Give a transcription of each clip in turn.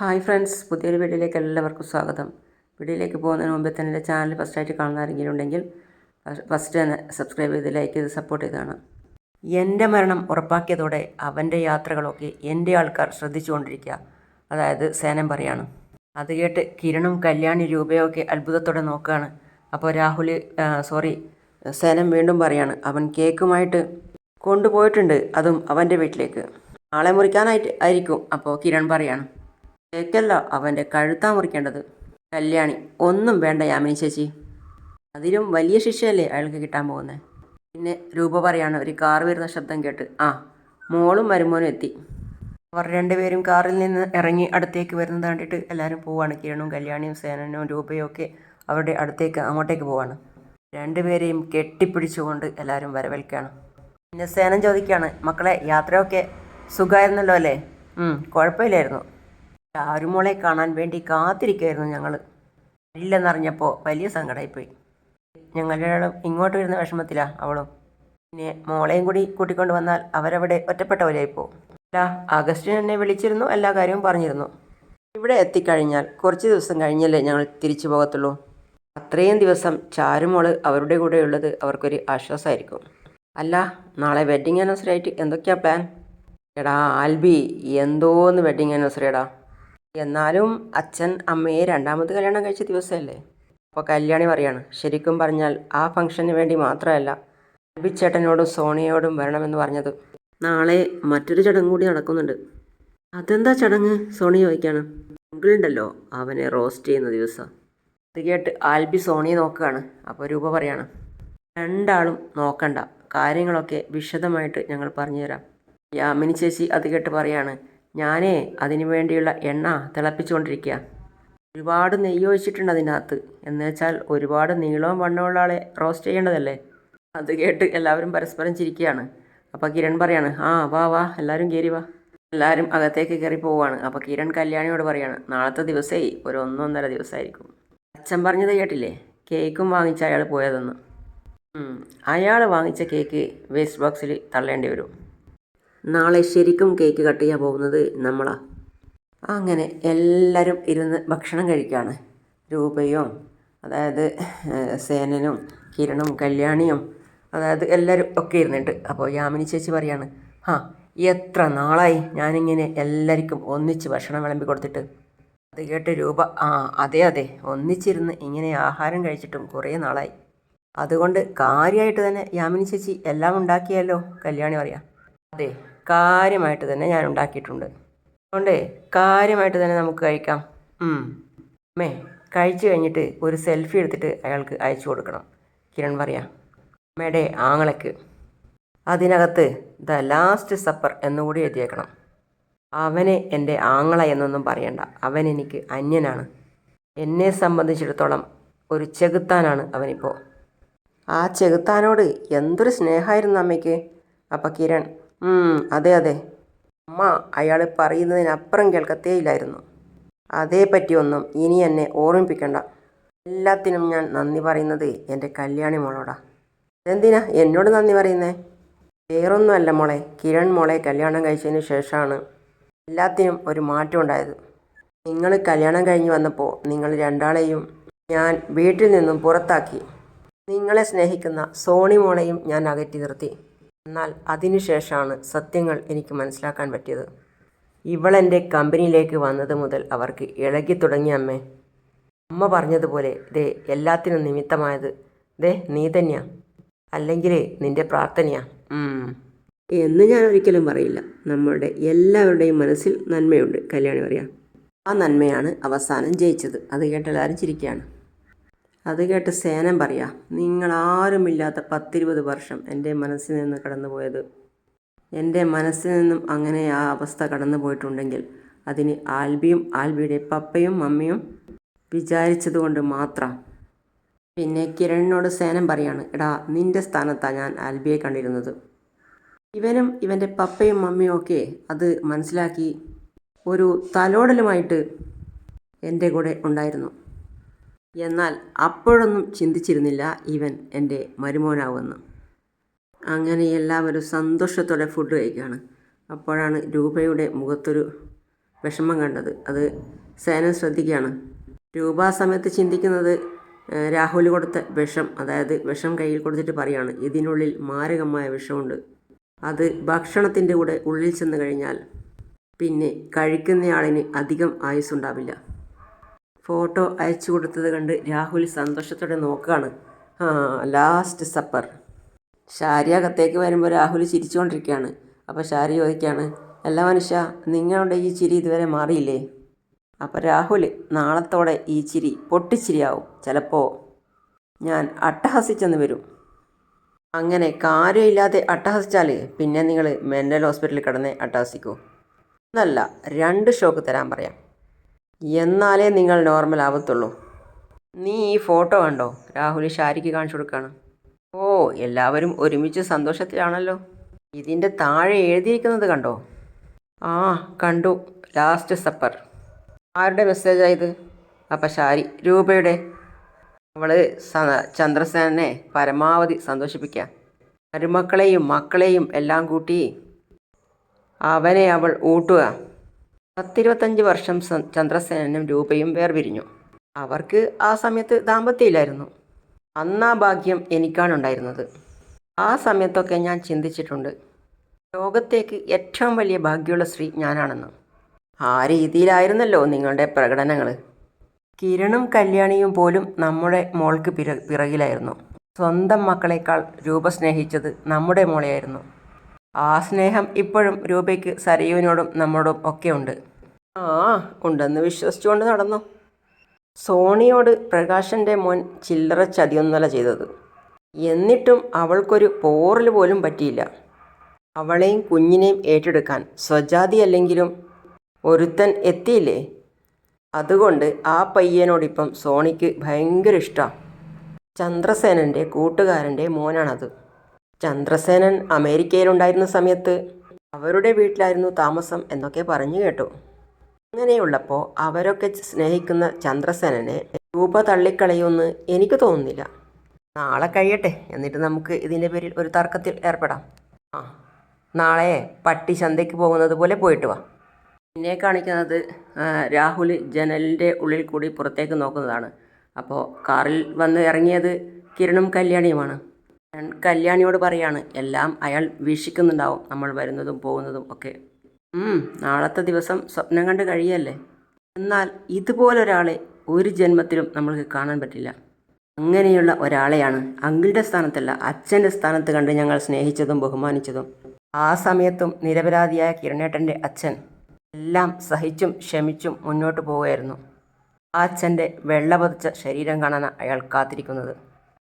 Hi friends പുതിയൊരു വീഡിയോയിലേക്ക് എല്ലാവർക്കും സ്വാഗതം. വീഡിയോയിലേക്ക് പോകുന്നതിന് മുമ്പേ തന്നെ എന്റെ ചാനൽ ഫസ്റ്റായിട്ട് കാണുന്ന ആരെങ്കിലും ഉണ്ടെങ്കിൽ ഫസ്റ്റ് തന്നെ സബ്സ്ക്രൈബ് ചെയ്ത് ലൈക്ക് ചെയ്ത് സപ്പോർട്ട് ചെയ്താണ് എന്റെ മരണം ഉറപ്പാക്കിയതോടെ അവന്റെ യാത്രകളൊക്കെ എന്റെ ആൾക്കാർ ശ്രദ്ധിച്ചുകൊണ്ടിരിക്കുക. അതായത് സേനം പറയാണ്. അത് കേട്ട് കിരണും കല്യാണി രൂപയൊക്കെ അത്ഭുതത്തോടെ നോക്കുകയാണ്. അപ്പോൾ രാഹുൽ സോറി സേനം വീണ്ടും പറയാണ് അവൻ കേക്കുമായിട്ട് കൊണ്ടുപോയിട്ടുണ്ട് അതും അവന്റെ വീട്ടിലേക്ക്. ആളെ മുറിക്കാനായിട്ട് ആയിരിക്കും അപ്പോൾ കിരൺ പറയാണ്. കേക്കല്ല അവന്റെ കഴുത്താ മുറിക്കേണ്ടത്. കല്യാണി ഒന്നും വേണ്ട യാമിനി ചേച്ചി. അതിലും വലിയ ശിക്ഷയല്ലേ അയാൾക്ക് കിട്ടാൻ പോകുന്നത് പിന്നെ രൂപ പറയാണ് ഒരു കാർ വരുന്ന ശബ്ദം കേട്ട്. ആ മോളും മരുമോനും എത്തി. അവർ രണ്ടുപേരും കാറിൽ നിന്ന് ഇറങ്ങി അടുത്തേക്ക് വരുന്നത് കണ്ടിട്ട് എല്ലാവരും പോവാണ്. കിരണും കല്യാണിയും സേനനും രൂപയും ഒക്കെ അവരുടെ അടുത്തേക്ക് അങ്ങോട്ടേക്ക് പോവാണ്. രണ്ടുപേരെയും കെട്ടിപ്പിടിച്ചുകൊണ്ട് എല്ലാവരും വരവേൽക്കുകയാണ്. പിന്നെ സേനൻ ചോദിക്കുകയാണ് മക്കളെ യാത്രയൊക്കെ സുഖമായിരുന്നല്ലോ അല്ലേ? കുഴപ്പമില്ലായിരുന്നു. ചാരുമോളെ കാണാൻ വേണ്ടി കാത്തിരിക്കുമായിരുന്നു ഞങ്ങൾ ഇല്ലെന്നറിഞ്ഞപ്പോൾ വലിയ സങ്കടമായിപ്പോയി ഞങ്ങളുടെ ഇങ്ങോട്ട് വരുന്ന വിഷമത്തിലാണ് അവളും. പിന്നെ മോളെയും കൂടി കൂട്ടിക്കൊണ്ട് വന്നാൽ അവരവിടെ ഒറ്റപ്പെട്ടവരായി പോകും അല്ല അഗസ്റ്റിൻ എന്നെ വിളിച്ചിരുന്നു എല്ലാ കാര്യവും പറഞ്ഞിരുന്നു. ഇവിടെ എത്തിക്കഴിഞ്ഞാൽ കുറച്ച് ദിവസം കഴിഞ്ഞല്ലേ ഞങ്ങൾ തിരിച്ചു പോകത്തുള്ളൂ. അത്രയും ദിവസം ചാരുമോൾ അവരുടെ കൂടെ ഉള്ളത് അവർക്കൊരു ആശ്വാസമായിരിക്കും. അല്ല നാളെ വെഡ്ഡിങ് ആനിവേഴ്സറി ആയിട്ട് എന്തൊക്കെയാ പ്ലാൻ? എടാ ആൽബി എന്തോന്ന് വെഡ്ഡിങ് ആനിവേഴ്സറി എടാ. എന്നാലും അച്ഛൻ അമ്മയെ രണ്ടാമത് കല്യാണം കഴിച്ച ദിവസമല്ലേ? അപ്പോൾ കല്യാണി പറയാണ് ശരിക്കും പറഞ്ഞാൽ ആ ഫംഗ്ഷന് വേണ്ടി മാത്രമല്ല ആൽബി സോണിയോടും വരണമെന്ന് പറഞ്ഞത്. നാളെ മറ്റൊരു ചടങ്ങ് കൂടി നടക്കുന്നുണ്ട്. അതെന്താ ചടങ്ങ്? സോണി ചോദിക്കാണ്. അങ്കിളുണ്ടല്ലോ അവനെ റോസ്റ്റ് ചെയ്യുന്ന ദിവസം. ഇത് കേട്ട് ആൽബി സോണിയെ നോക്കുകയാണ്. അപ്പോൾ രൂപ പറയാണ് രണ്ടാളും നോക്കണ്ട. കാര്യങ്ങളൊക്കെ വിശദമായിട്ട് ഞങ്ങൾ പറഞ്ഞുതരാം. യാമിനി ചേച്ചി അത് കേട്ട് പറയാണ് ഞാനേ അതിനു വേണ്ടിയുള്ള എണ്ണ തിളപ്പിച്ചുകൊണ്ടിരിക്കുക ഒരുപാട് നെയ്യ് ഒഴിച്ചിട്ടുണ്ട് അതിനകത്ത്. എന്ന് വെച്ചാൽ ഒരുപാട് നീളവും വണ്ണമുള്ള ആളെ റോസ്റ്റ് ചെയ്യേണ്ടതല്ലേ? അത് കേട്ട് എല്ലാവരും പരസ്പരം ചിരിക്കുകയാണ്. അപ്പോൾ കിരൺ പറയാണ് ആ വാ വാ എല്ലാവരും കയറി വാ. എല്ലാവരും അകത്തേക്ക് കയറി പോവുകയാണ്. അപ്പോൾ കിരൺ കല്യാണിയോട് പറയാണ് നാളത്തെ ദിവസേ ഒരു ഒന്നൊന്നര ദിവസമായിരിക്കും അച്ഛൻ പറഞ്ഞത് കേട്ടില്ലേ? കേക്കും വാങ്ങിച്ച അയാൾ പോയതെന്ന്. അയാൾ വാങ്ങിച്ച കേക്ക് വേസ്റ്റ് ബോക്സിൽ തള്ളേണ്ടി വരും. നാളെ ശരിക്കും കേക്ക് കട്ട് ചെയ്യാൻ പോകുന്നത് നമ്മളാ. അങ്ങനെ എല്ലാവരും ഇരുന്ന് ഭക്ഷണം കഴിക്കുകയാണ് രൂപയും അതായത് സേനനും കിരണും കല്യാണിയും അതായത് എല്ലാവരും ഒക്കെ ഇരുന്നിട്ട്. അപ്പോൾ യാമിനി ചേച്ചി പറയാണ് ആ എത്ര നാളായി ഞാനിങ്ങനെ എല്ലാവർക്കും ഒന്നിച്ച് ഭക്ഷണം വിളമ്പി കൊടുത്തിട്ട്? അത് കേട്ട് രൂപ ആ അതെ അതെ ഒന്നിച്ചിരുന്ന് ഇങ്ങനെ ആഹാരം കഴിച്ചിട്ടും കുറേ നാളായി. അതുകൊണ്ട് കാര്യമായിട്ട് തന്നെ യാമിനി ചേച്ചി എല്ലാം ഉണ്ടാക്കിയല്ലോ കല്യാണി പറയാം. അതെ കാര്യമായിട്ട് തന്നെ ഞാൻ ഉണ്ടാക്കിയിട്ടുണ്ട്. അതുകൊണ്ടേ കാര്യമായിട്ട് തന്നെ നമുക്ക് കഴിക്കാം. അമ്മേ കഴിച്ചു കഴിഞ്ഞിട്ട് ഒരു സെൽഫി എടുത്തിട്ട് അയാൾക്ക് അയച്ചു കൊടുക്കണം. കിരൺ പറയാം അമ്മയുടെ ആങ്ങളയ്ക്ക് അതിനകത്ത് ദ ലാസ്റ്റ് സപ്പർ എന്നുകൂടി എഴുതിയേക്കണം. അവനെ എന്റെ ആങ്ങള എന്നൊന്നും പറയണ്ട. അവൻ എനിക്ക് അന്യനാണ്. എന്നെ സംബന്ധിച്ചിടത്തോളം ഒരു ചെകുത്താനാണ് അവനിപ്പോൾ ആ ചെകുത്താനോട് എന്തൊരു സ്നേഹമായിരുന്നു അമ്മയ്ക്ക്. അപ്പം കിരൺ "ഉം, അതെ അതെ. അമ്മ അയാൾ പറയുന്നതിനപ്പുറം കേൾക്കത്തേയില്ലായിരുന്നു. അതേപ്പറ്റിയൊന്നും ഇനി എന്നെ ഓർമ്മിപ്പിക്കണ്ട. എല്ലാത്തിനും ഞാൻ നന്ദി പറയുന്നത് എന്റെ കല്യാണി മോളോടാ. എന്തിനാ എന്നോട് നന്ദി പറയുന്നേ? വേറൊന്നുമല്ല മോളെ കിരൺ മോളെ കല്യാണം കഴിച്ചതിന് ശേഷമാണ് എല്ലാത്തിനും ഒരു മാറ്റം ഉണ്ടായത്. നിങ്ങൾ കല്യാണം കഴിഞ്ഞ് വന്നപ്പോൾ നിങ്ങൾ രണ്ടാളെയും ഞാൻ വീട്ടിൽ നിന്നും പുറത്താക്കി. നിങ്ങളെ സ്നേഹിക്കുന്ന സോണി മോളെയും ഞാൻ അകറ്റി നിർത്തി. എന്നാൽ അതിനുശേഷമാണ് സത്യങ്ങൾ എനിക്ക് മനസ്സിലാക്കാൻ പറ്റിയത്. ഇവളെന്റെ കമ്പനിയിലേക്ക് വന്നത് മുതൽ അവർക്ക് ഇളകി തുടങ്ങി അമ്മേ. അമ്മ പറഞ്ഞതുപോലെ ദേ എല്ലാത്തിനും നിമിത്തമായത് ദേ നീ തന്നെയാ. അല്ലെങ്കിൽ നിന്റെ പ്രാർത്ഥനയാ. എന്ന് ഞാൻ ഒരിക്കലും പറയില്ല. നമ്മളുടെ എല്ലാവരുടെയും മനസ്സിൽ നന്മയുണ്ട്. കല്യാണി പറയാം. ആ നന്മയാണ് അവസാനം ജയിച്ചത്. അത് കേട്ട് എല്ലാവരും ചിരിക്കുകയാണ്. അത് കേട്ട് സേനം പറയാ നിങ്ങൾ ആരുമില്ലാത്ത പത്തിരുപത് വർഷം എന്റെ മനസ്സിൽ നിന്ന് കടന്നുപോയത്. എന്റെ മനസ്സിൽ നിന്നും അങ്ങനെ ആ അവസ്ഥ കടന്നു പോയിട്ടുണ്ടെങ്കിൽ അതിന് ആൽബിയും ആൽബിയുടെ പപ്പയും മമ്മിയും വിചാരിച്ചതുകൊണ്ട് മാത്രം. പിന്നെ കിരണിനോട് സേനം പറയാണ് എടാ നിന്റെ സ്ഥാനത്താണ് ഞാൻ ആൽബിയെ കണ്ടിരുന്നത്. ഇവനും ഇവന്റെ പപ്പയും മമ്മിയും ഒക്കെ അത് മനസ്സിലാക്കി ഒരു തലോടലുമായിട്ട് എന്റെ കൂടെ ഉണ്ടായിരുന്നു. എന്നാൽ അപ്പോഴൊന്നും ചിന്തിച്ചിരുന്നില്ല ഇവൻ എന്റെ മരുമോനാവുമെന്ന്. അങ്ങനെ എല്ലാവരും സന്തോഷത്തോടെ ഫുഡ് കഴിക്കുകയാണ്. അപ്പോഴാണ് രൂപയുടെ മുഖത്തൊരു വിഷമം കണ്ടത്. അത് സേനൻ ശ്രദ്ധിക്കുകയാണ്. രൂപ സമയത്ത് ചിന്തിക്കുന്നത് രാഹുൽ കൊടുത്ത വിഷം അതായത് വിഷം കയ്യിൽ കൊടുത്തിട്ട് പറയാണ് ഇതിനുള്ളിൽ മാരകമായ വിഷമുണ്ട്. അത് ഭക്ഷണത്തിന്റെ കൂടെ ഉള്ളിൽ ചെന്ന് കഴിഞ്ഞാൽ പിന്നെ കഴിക്കുന്നയാളിന് അധികം ആയുസ്സുണ്ടാവില്ല. ഫോട്ടോ അയച്ചു കൊടുത്തത് കണ്ട് രാഹുൽ സന്തോഷത്തോടെ നോക്കുകയാണ് ആ ലാസ്റ്റ് സപ്പർ ഷാരി അകത്തേക്ക് വരുമ്പോൾ രാഹുൽ ചിരിച്ചുകൊണ്ടിരിക്കുകയാണ് അപ്പോൾ ഷാരി ചോദിക്കുകയാണ് അല്ല മനുഷ്യ നിങ്ങളുടെ ഈ ചിരി ഇതുവരെ മാറിയില്ലേ? അപ്പോൾ രാഹുൽ നാളത്തോടെ ഈ ചിരി പൊട്ടിച്ചിരിയാവും ചിലപ്പോൾ ഞാൻ അട്ടഹസിച്ചെന്ന് വരും. അങ്ങനെ കാര്യമില്ലാതെ അട്ടഹസിച്ചാൽ പിന്നെ നിങ്ങൾ മെന്റൽ ഹോസ്പിറ്റലിൽ കിടന്ന് അട്ടഹസിക്കൂ. എന്നല്ല രണ്ട് ഷോക്ക് തരാൻ പറയാം. എന്നാലേ നിങ്ങൾ നോർമൽ ആവത്തുള്ളൂ. നീ ഈ ഫോട്ടോ കണ്ടോ? രാഹുൽ ഷാരിക്ക് കാണിച്ചു കൊടുക്കുകയാണ് ഓ എല്ലാവരും ഒരുമിച്ച് സന്തോഷത്തിലാണല്ലോ. ഇതിന്റെ താഴെ എഴുതിയിരിക്കുന്നത് കണ്ടോ? ആ കണ്ടു. ലാസ്റ്റ് സപ്പർ ആരുടെ മെസ്സേജായത് അപ്പം ഷാരി രൂപയുടെ. അവൾ ചന്ദ്രസേനെ പരമാവധി സന്തോഷിപ്പിക്കുക മരുമക്കളെയും മക്കളെയും എല്ലാം കൂട്ടി അവനെ അവൾ ഊട്ടുക. പത്തിരുപത്തഞ്ച് വർഷം ചന്ദ്രസേനും രൂപയും വേർപിരിഞ്ഞു. അവർക്ക് ആ സമയത്ത് ദാമ്പത്യമില്ലായിരുന്നു. അന്നാ ഭാഗ്യം എനിക്കാണുണ്ടായിരുന്നത് ആ സമയത്തൊക്കെ ഞാൻ ചിന്തിച്ചിട്ടുണ്ട്. ലോകത്തേക്ക് ഏറ്റവും വലിയ ഭാഗ്യമുള്ള സ്ത്രീ ഞാനാണെന്ന്. ആ രീതിയിലായിരുന്നല്ലോ നിങ്ങളുടെ പ്രകടനങ്ങൾ കിരണും കല്യാണിയും പോലും നമ്മുടെ മോൾക്ക് പിറ പിറകിലായിരുന്നു. സ്വന്തം മക്കളെക്കാൾ രൂപ സ്നേഹിച്ചത് നമ്മുടെ മോളെയായിരുന്നു. ആ സ്നേഹം ഇപ്പോഴും രൂപയ്ക്ക് സരയുവിനോടും നമ്മോടും ഒക്കെ ഉണ്ട്. ആ ഉണ്ടെന്ന് വിശ്വസിച്ചുകൊണ്ട് നടന്നു. സോണിയോട് പ്രകാശന്റെ മോൻ ചില്ലറ ചതിയൊന്നല്ല ചെയ്തത്. എന്നിട്ടും അവൾക്കൊരു പോറൽ പോലും പറ്റിയില്ല. അവളെയും കുഞ്ഞിനെയും ഏറ്റെടുക്കാൻ സ്വജാതി അല്ലെങ്കിലും ഒരുത്തൻ എത്തിയില്ലേ? അതുകൊണ്ട് ആ പയ്യനോടിപ്പം സോണിക്ക് ഭയങ്കര ഇഷ്ടമാണ് ചന്ദ്രസേനന്റെ കൂട്ടുകാരന്റെ മോനാണത്. ചന്ദ്രസേനൻ അമേരിക്കയിലുണ്ടായിരുന്ന സമയത്ത് അവരുടെ വീട്ടിലായിരുന്നു താമസം എന്നൊക്കെ പറഞ്ഞു കേട്ടു. അങ്ങനെയുള്ളപ്പോൾ അവരൊക്കെ സ്നേഹിക്കുന്ന ചന്ദ്രസേനനെ രൂപ തള്ളിക്കളയുമെന്ന് എനിക്ക് തോന്നുന്നില്ല. നാളെ കഴിയട്ടെ. എന്നിട്ട് നമുക്ക് ഇതിന്റെ പേരിൽ ഒരു തർക്കത്തിൽ ഏർപ്പെടാം. ആ നാളെ പട്ടി ചന്തയ്ക്ക് പോകുന്നത് പോലെ പോയിട്ട് വാ. പിന്നെ കാണിക്കുന്നത് രാഹുൽ ജനലിന്റെ ഉള്ളിൽ കൂടി പുറത്തേക്ക് നോക്കുന്നതാണ്. അപ്പോൾ കാറിൽ വന്ന് ഇറങ്ങിയത് കിരണും കല്യാണിയുമാണ്. കല്യാണിയോട് പറയാണ് എല്ലാം അയാൾ വീക്ഷിക്കുന്നുണ്ടാവും. നമ്മൾ വരുന്നതും പോകുന്നതും ഒക്കെ നാളത്തെ ദിവസം സ്വപ്നം കണ്ട് കഴിയല്ലേ? എന്നാൽ ഇതുപോലൊരാളെ ഒരു ജന്മത്തിലും നമ്മൾക്ക് കാണാൻ പറ്റില്ല. അങ്ങനെയുള്ള ഒരാളെയാണ് അങ്കിളുടെ സ്ഥാനത്തല്ല അച്ഛന്റെ സ്ഥാനത്ത് കണ്ട് ഞങ്ങൾ സ്നേഹിച്ചതും ബഹുമാനിച്ചതും. ആ സമയത്തും നിരപരാധിയായ കിരണേട്ടന്റെ അച്ഛൻ എല്ലാം സഹിച്ചും ക്ഷമിച്ചും മുന്നോട്ട് പോവുകയായിരുന്നു. ആ അച്ഛന്റെ വെള്ളപതിച്ച ശരീരം കാണാൻ അയാൾ കാത്തിരിക്കുന്നത്.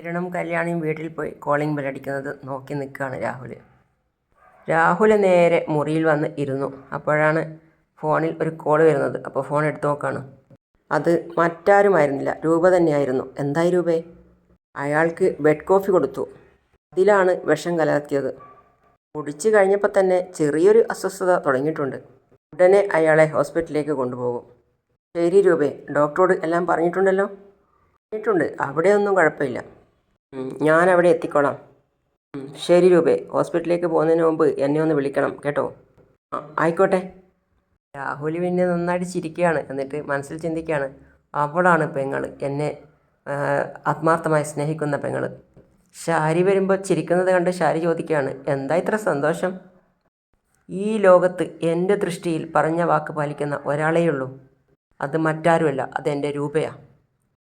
കിരണും കല്യാണിയും വീട്ടിൽ പോയി കോളിംഗ് ബെല്ലടിക്കുന്നത് നോക്കി നിൽക്കുകയാണ് രാഹുൽ രാഹുൽ നേരെ മുറിയിൽ വന്ന് ഇരുന്നു. അപ്പോഴാണ് ഫോണിൽ ഒരു കോൾ വരുന്നത്. അപ്പോൾ ഫോൺ എടുത്തു നോക്കാണ്. അത് മറ്റാരുമായിരുന്നില്ല. രൂപ തന്നെയായിരുന്നു. എന്തായി രൂപേ? അയാൾക്ക് ബെഡ് കോഫി കൊടുത്തു. അതിലാണ് വിഷം കലർത്തിയത്. കുടിച്ചു കഴിഞ്ഞപ്പോൾ തന്നെ ചെറിയൊരു അസ്വസ്ഥത തുടങ്ങിയിട്ടുണ്ട്. ഉടനെ അയാളെ ഹോസ്പിറ്റലിലേക്ക് കൊണ്ടുപോകും. ശരി രൂപേ ഡോക്ടറോട് എല്ലാം പറഞ്ഞിട്ടുണ്ടല്ലോ? പറഞ്ഞിട്ടുണ്ട്. അവിടെയൊന്നും കുഴപ്പമില്ല. ഞാൻ അവിടെ എത്തിക്കോളാം. ശരി രൂപേ ഹോസ്പിറ്റലിലേക്ക് പോകുന്നതിന് മുമ്പ് എന്നെ ഒന്ന് വിളിക്കണം കേട്ടോ? ആയിക്കോട്ടെ. രാഹുൽ പിന്നെ നന്നായിട്ട് ചിരിക്കുകയാണ് എന്നിട്ട് മനസ്സിൽ ചിന്തിക്കുകയാണ് അവളാണ് പെങ്ങൾ എന്നെ ആത്മാർത്ഥമായി സ്നേഹിക്കുന്ന പെങ്ങൾ ശാരി വരുമ്പോൾ ചിരിക്കുന്നത് കണ്ട് ശാരി ചോദിക്കുകയാണ് എന്താ ഇത്ര സന്തോഷം? ഈ ലോകത്ത് എന്റെ ദൃഷ്ടിയിൽ പറഞ്ഞ വാക്ക് പാലിക്കുന്ന ഒരാളേ ഉള്ളൂ അത് മറ്റാരുമല്ല അതെന്റെ രൂപയാണ്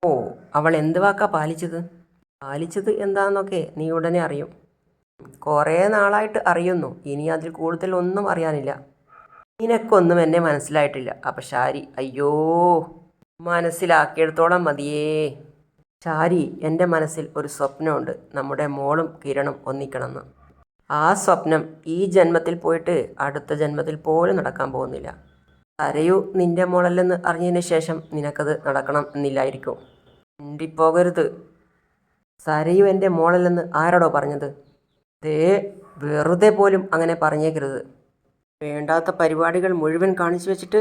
ഓ അവൾ എന്ത് വാക്കാ പാലിച്ചത്? പാലിച്ചത് എന്താണെന്നൊക്കെ നീ ഉടനെ അറിയും. കുറേ നാളായിട്ട് അറിയുന്നു. ഇനി അതിൽ കൂടുതൽ ഒന്നും അറിയാനില്ല. നിനക്കൊന്നും എന്നെ മനസ്സിലായിട്ടില്ല. അപ്പം ഷാരി അയ്യോ മനസ്സിലാക്കിയെടുത്തോളം മതിയേ. ഷാരി എന്റെ മനസ്സിൽ ഒരു സ്വപ്നമുണ്ട്. നമ്മുടെ മോളും കിരണും ഒന്നിക്കണമെന്ന്. ആ സ്വപ്നം ഈ ജന്മത്തിൽ പോയിട്ട് അടുത്ത ജന്മത്തിൽ പോലും നടക്കാൻ പോകുന്നില്ല. അരയു നിന്റെ മോളല്ലെന്ന് അറിഞ്ഞതിന് ശേഷം നിനക്കത് നടക്കണം എന്നില്ലായിരിക്കും. മിണ്ടിപ്പോകരുത്. സരയു എന്റെ മോളല്ലെന്ന് ആരോടോ പറഞ്ഞത്? ദേ വെറുതെ പോലും അങ്ങനെ പറഞ്ഞേക്കരുത്. വേണ്ടാത്ത പരിപാടികൾ മുഴുവൻ കാണിച്ചു വെച്ചിട്ട്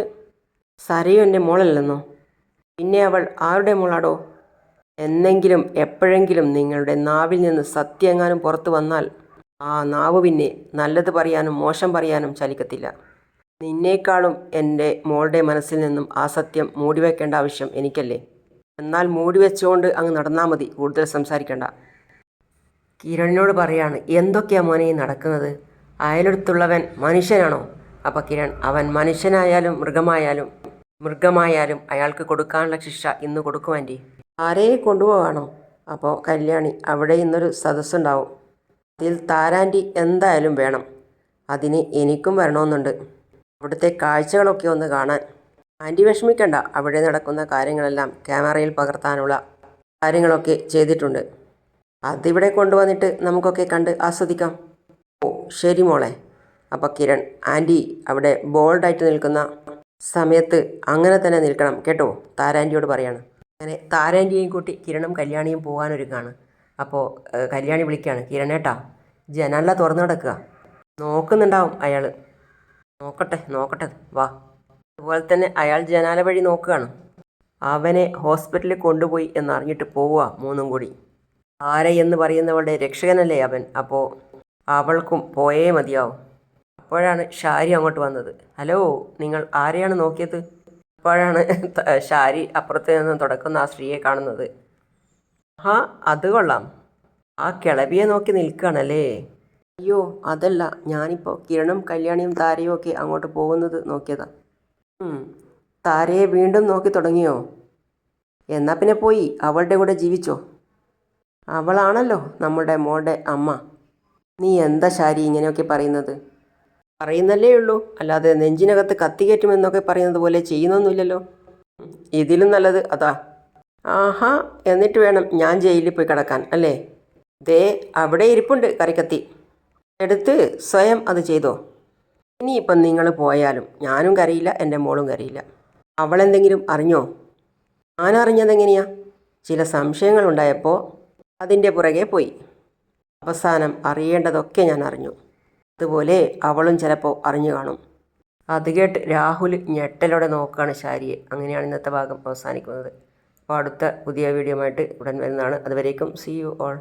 സരയു എന്റെ മോളല്ലെന്നോ? പിന്നെ അവൾ ആരുടെ മോളാടോ? എന്നെങ്കിലും എപ്പോഴെങ്കിലും നിങ്ങളുടെ നാവിൽ നിന്ന് സത്യങ്ങാനും പുറത്തു വന്നാൽ ആ നാവ് പിന്നെ നല്ലത് പറയാനും മോശം പറയാനും ചലിക്കത്തില്ല. നിന്നേക്കാളും എന്റെ മോളുടെ മനസ്സിൽ നിന്നും ആ സത്യം മൂടിവെക്കേണ്ട ആവശ്യം എനിക്കല്ലേ? എന്നാൽ മൂടിവെച്ചുകൊണ്ട് അങ്ങ് നടന്നാൽ മതി. കൂടുതൽ സംസാരിക്കണ്ട. കിരണിനോട് പറയാണ് എന്തൊക്കെയാ മോനെ ഈ നടക്കുന്നത്? അയലെടുത്തുള്ളവൻ മനുഷ്യനാണോ? അപ്പോൾ കിരൺ അവൻ മനുഷ്യനായാലും മൃഗമായാലും മൃഗമായാലും അയാൾക്ക് കൊടുക്കാനുള്ള ശിക്ഷ ഇന്ന് കൊടുക്കുവാന്റെ ആരെയും കൊണ്ടുപോവാണോ അപ്പോൾ കല്യാണി അവിടെ ഇന്നൊരു സദസ്സുണ്ടാവും. അതിൽ താരാന്റി എന്തായാലും വേണം. അതിന് എനിക്കും വരണമെന്നുണ്ട്. അവിടുത്തെ കാഴ്ചകളൊക്കെ ഒന്ന് കാണാൻ. ആന്റി വിഷമിക്കണ്ട. അവിടെ നടക്കുന്ന കാര്യങ്ങളെല്ലാം ക്യാമറയിൽ പകർത്താനുള്ള കാര്യങ്ങളൊക്കെ ചെയ്തിട്ടുണ്ട്. അതിവിടെ കൊണ്ടുവന്നിട്ട് നമുക്കൊക്കെ കണ്ട് ആസ്വദിക്കാം. ഓ ശരി മോളെ. അപ്പോൾ കിരൺ ആന്റി അവിടെ ബോൾഡായിട്ട് നിൽക്കുന്ന സമയത്ത് അങ്ങനെ തന്നെ നിൽക്കണം കേട്ടോ? താരാന്റിയോട് പറയാണ്. അങ്ങനെ താരാന്റിയെയും കൂട്ടി കിരണും കല്യാണിയും പോകാനൊരുക്കാണ് അപ്പോൾ കല്യാണി വിളിക്കുകയാണ് കിരണേട്ടാ ജനല തുറന്നു കിടക്കുക നോക്കുന്നുണ്ടാവും അയാൾ നോക്കട്ടെ നോക്കട്ടെ. വാ. അതുപോലെ തന്നെ അയാൾ ജനാല വഴി നോക്കുകയാണ്. അവനെ ഹോസ്പിറ്റലിൽ കൊണ്ടുപോയി എന്നറിഞ്ഞിട്ട് പോവുക മൂന്നും കൂടി. ആര എന്ന് പറയുന്നവളുടെ രക്ഷകനല്ലേ അവൻ? അപ്പോൾ അവൾക്കും പോയേ മതിയാവും. അപ്പോഴാണ് ഷാരി അങ്ങോട്ട് വന്നത്. ഹലോ നിങ്ങൾ ആരെയാണ് നോക്കിയത്? അപ്പോഴാണ് ഷാരി അപ്പുറത്ത് നിന്ന് തുടക്കുന്ന ആ സ്ത്രീയെ കാണുന്നത്. ആ അത് കൊള്ളാം. ആ കിളവിയെ നോക്കി നിൽക്കുകയാണല്ലേ? അയ്യോ അതല്ല. ഞാനിപ്പോൾ കിരണും കല്യാണിയും താരയും ഒക്കെ അങ്ങോട്ട് പോകുന്നത് നോക്കിയതാ. താരയെ വീണ്ടും നോക്കി തുടങ്ങിയോ? എന്നാൽ പിന്നെ പോയി അവളുടെ കൂടെ ജീവിച്ചോ? അവളാണല്ലോ നമ്മുടെ മോളുടെ അമ്മ. നീ എന്താ ശാരി ഇങ്ങനെയൊക്കെ പറയുന്നത്? പറയുന്നല്ലേ ഉള്ളൂ. അല്ലാതെ നെഞ്ചിനകത്ത് കത്തികയറ്റുമെന്നൊക്കെ പറയുന്നത് പോലെ ചെയ്യുന്നൊന്നുമില്ലല്ലോ. ഇതിലും നല്ലത് അതാ. ആഹാ എന്നിട്ട് വേണം ഞാൻ ജയിലിൽ പോയി കിടക്കാൻ അല്ലേ? ദേ അവിടെ ഇരിപ്പുണ്ട് കറിക്കത്തി. എടുത്ത് സ്വയം അത് ചെയ്തോ. ഇനിയിപ്പം നിങ്ങൾ പോയാലും ഞാനും കരയില്ല എന്റെ മോളും കരയില്ല. അവളെന്തെങ്കിലും അറിഞ്ഞോ? ഞാൻ അറിഞ്ഞതെങ്ങനെയാ? ചില സംശയങ്ങളുണ്ടായപ്പോൾ അതിന്റെ പുറകെ പോയി. അവസാനം അറിയേണ്ടതൊക്കെ ഞാൻ അറിഞ്ഞു. അതുപോലെ അവളും ചിലപ്പോൾ അറിഞ്ഞു കാണും. അത് കേട്ട് രാഹുൽ ഞെട്ടലോടെ നോക്കുകയാണ് ശാരിയെ. അങ്ങനെയാണ് ഇന്നത്തെ ഭാഗം അവസാനിക്കുന്നത്. അപ്പോൾ അടുത്ത പുതിയ വീഡിയോ ആയിട്ട് ഉടൻ വരുന്നതാണ്. അതുവരേക്കും സി യു ഓൾ